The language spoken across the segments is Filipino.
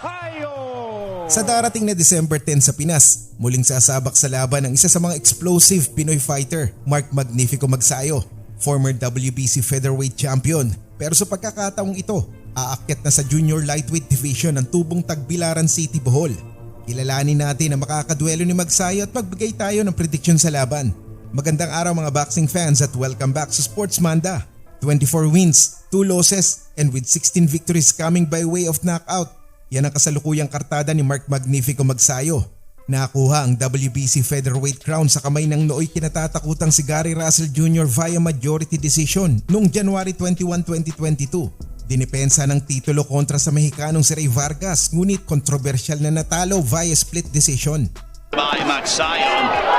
Magsayo! Sa darating na December 10 sa Pinas, muling sasabak sa laban ang isa sa mga explosive Pinoy fighter, Mark Magnifico Magsayo, former WBC featherweight champion. Pero sa pagkakataong ito, aakyat na sa junior lightweight division ng tubong Tagbilaran City, Bohol. Kilalanin natin ang makakaduelo ni Magsayo at magbigay tayo ng prediction sa laban. Magandang araw mga boxing fans at welcome back sa Sports Manda. 24 wins, 2 losses, and with 16 victories coming by way of knockout. Yan ang kasalukuyang kartada ni Mark Magnifico Magsayo. Nakuha ang WBC featherweight crown sa kamay ng nooy kinatatakutang si Gary Russell Jr. via majority decision noong January 21, 2022. Dinipensa ng titulo kontra sa Mexicanong si Ray Vargas ngunit kontrobersyal na natalo via split decision. by Magsayon. Oh.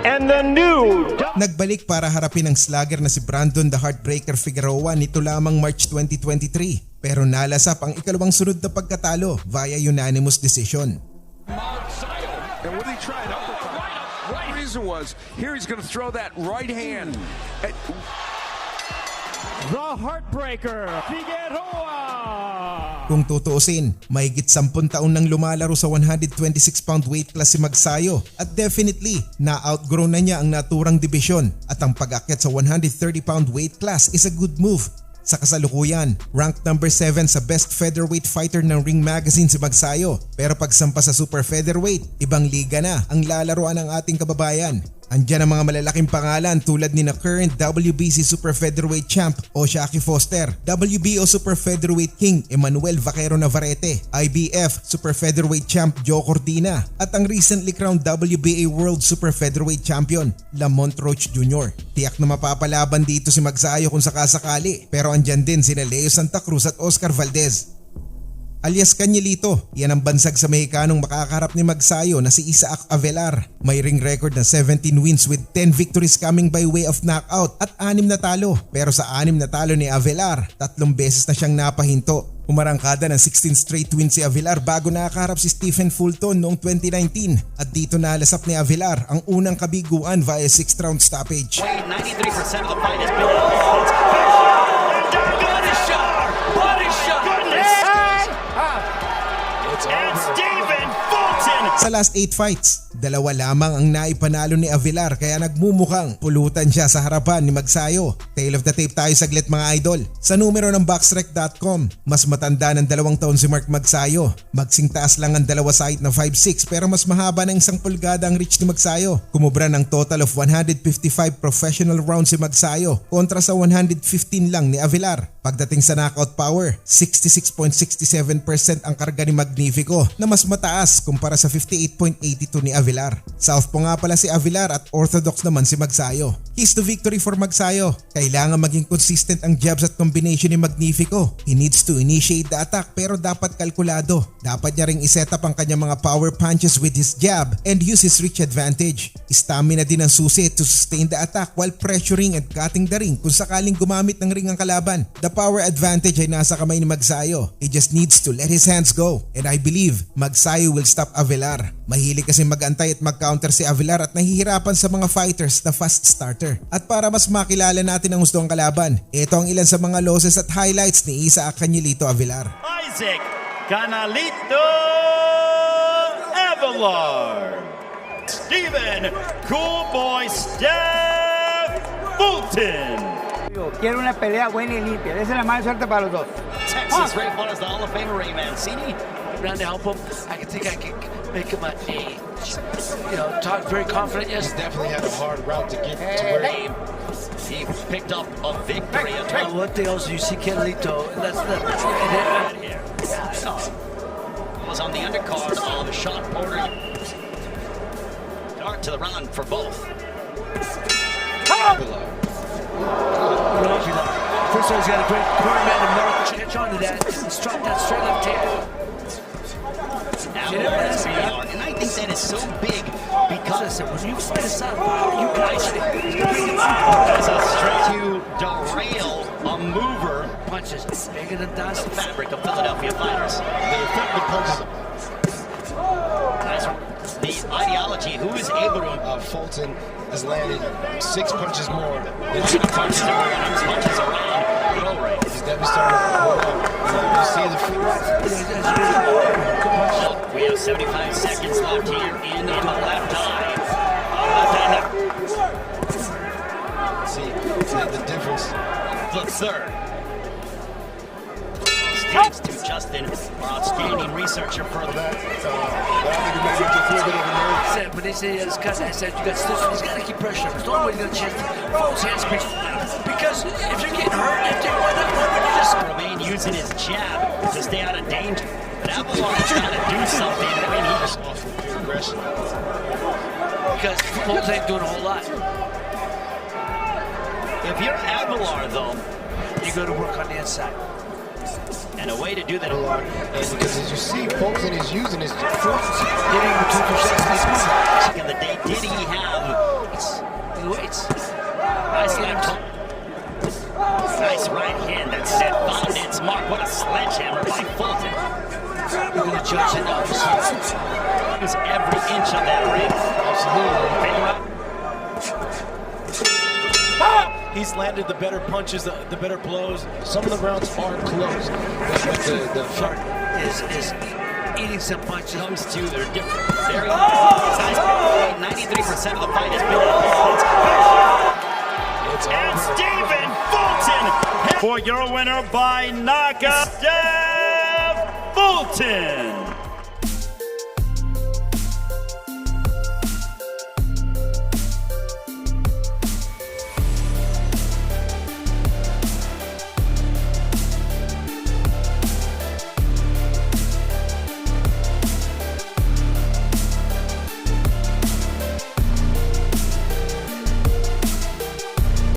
And the new Nagbalik para harapin ang slugger na si Brandon the Heartbreaker Figueroa nito lamang March 2023 pero nalasap ang ikalawang sunod na pagkatalo via unanimous decision. And when he tried uppercut, the reason was here he's going to throw that right hand. And the Heartbreaker, Figueroa! Kung tutuusin, mahigit 10 taon nang lumalaro sa 126-pound weight class si Magsayo at definitely na-outgrow na niya ang naturang dibisyon at ang pag-akyat sa 130-pound weight class is a good move. Sa kasalukuyan, ranked number 7 sa best featherweight fighter ng Ring Magazine si Magsayo pero pagsampa sa super featherweight, ibang liga na ang lalaroan ng ating kababayan. Andiyan ang mga malalaking pangalan tulad ni na current WBC Super Featherweight Champ Oshaki Foster, WBO Super Featherweight King Emmanuel Vaquero Navarrete, IBF Super Featherweight Champ Joe Cordina at ang recently crowned WBA World Super Featherweight Champion Lamont Roach Jr. Tiyak na mapapalaban dito si Magsayo kung sakasakali pero andyan din sina Leo Santa Cruz at Oscar Valdez alias Kanyelito. Yan ang bansag sa Mexicanong makakaharap ni Magsayo na si Isaac Avelar. May ring record na 17 wins with 10 victories coming by way of knockout at 6 na talo. Pero sa 6 na talo ni Avelar, tatlong beses na siyang napahinto. Umarangkada ng 16 straight wins si Avilar bago nakaharap si Stephen Fulton noong 2019 at dito nalasap ni Avilar ang unang kabiguan via 6th round stoppage. 93% of the fight Sa last 8 fights, dalawa lamang ang naipanalo ni Avilar kaya nagmumukhang pulutan siya sa harapan ni Magsayo. Tail of the tape tayo saglit mga idol. Sa numero ng boxrec.com, mas matanda ng dalawang taon si Mark Magsayo. Magsing taas lang ang dalawa sa height na 5'6 pero mas mahaba ng isang pulgada ang reach ni Magsayo. Kumubra ng total of 155 professional rounds si Magsayo kontra sa 115 lang ni Avilar. Pagdating sa knockout power, 66.67% ang karga ni Magnifico na mas mataas kumpara sa 58.82 ni Avilar. Southpaw nga pala si Avilar at orthodox naman si Magsayo. Keys to victory for Magsayo. Kailangan maging consistent ang jabs at combination ni Magnifico. He needs to initiate the attack pero dapat kalkulado. Dapat niya ring iset up ang kanyang mga power punches with his jab and use his reach advantage. Stamina din ang susi to sustain the attack while pressuring and cutting the ring kung sakaling gumamit ng ring ang kalaban. The power advantage ay nasa kamay ni Magsayo. He just needs to let his hands go. And I believe Magsayo will stop Avelar. Mahilig kasi magantay at mag-counter si Avelar at nahihirapan sa mga fighters na fast starter. At para mas makilala natin ang gusto ang kalaban, ito ang ilan sa mga losses at highlights ni Isaac Canyelito Avelar. Isaac Canalito Avalar. Stephen Cool Boy Steph Fulton. Quiero una pelea buena y limpia. Esa es la mala suerte para los dos. Texas Ray Fun is the Hall of Famer Ray Mancini. Around to help him. I can think I can make him a, a you know, talk very confident. Yes, definitely had a hard route to get to where name. He picked up a victory as Uh, well. one thing else, you see Canelito. That's the. Right here. Was on the undercard of Sean Porter. Dart to the round for both. First of all, he's got a great corner man to mark. Catch on to that. Strike that straight left hand. Alvarez that is so big because when you set us power, you guys as a stretch to derail a mover punches bigger than dust. The fabric of Philadelphia fighters. The the ideology. Who is able to? Uh, Fulton has landed six punches more than two punches around. Punches around. He's. You see the. We have 75 seconds. This third. Thanks to Justin, our outstanding researcher for the That, uh, that I think it may be just a little bit of a nerve. I said, when they say his cousin, I said, you got stiff, he's got to keep pressure. There's no way he's going to chance Foles hands speech. Because if you're getting hurt, if you why not, why would you just remain using his jab to stay out of danger. But Avalon's got to do something. I mean, he's Off of pure aggression. because Foles ain't doing a whole lot. If you're Aguilar, though, You go to work on the inside. and a way to do that. And because as you see, Fulton is using his foot. Hitting with two percent. Back in the day, did he have He waits. nice left hook? Nice right hand that set found its mark. What a sledgehammer by Fulton. You're going to judge it now. It was every inch of that ring. He's landed the better punches, the, the better blows. Some of the rounds are close. But, but the, the, Shark is, is eating some punches. comes to their different very oh! size 93% of the fight has been offense. And Stephen Fulton For your winner by knockout, Steph Fulton.